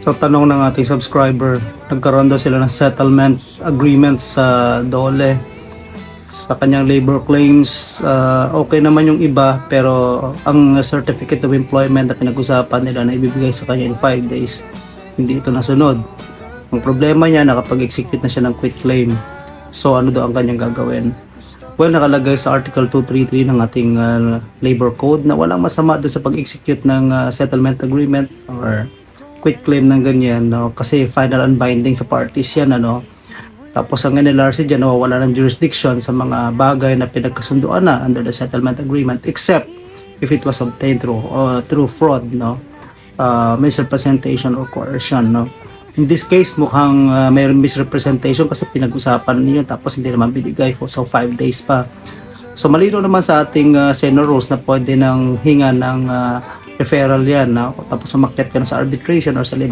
Sa tanong ng ating subscriber, nagkaroon daw sila ng settlement agreement sa DOLE. Sa kanyang labor claims, ah, okay naman yung iba pero ang certificate of employment na pinag-usapan nila na ibibigay sa kanya in 5 days, hindi ito nasunod. Ang problema niya, nakapag-execute na siya ng quit claim. So ano daw ang kanyang gagawin? Well, nakalagay sa Article 233 ng ating ah, labor code na walang masama doon sa pag-execute ng ah, settlement agreement or quit claim ng ganyan, no? Kasi final and binding sa parties yan, ano? Tapos ang NLRC dyan, wala ng jurisdiction sa mga bagay na pinagkasunduan na under the settlement agreement except if it was obtained through, uh, through fraud, no? Uh, misrepresentation or coercion, no? In this case, mukhang uh, mayroong misrepresentation kasi pinag-usapan niyo tapos hindi naman binigay for so 5 days pa. So malino naman sa ating uh, senior rules na pwede nang hinga ng uh, referral yan. No? Tapos umakyat ka na sa arbitration or sa labor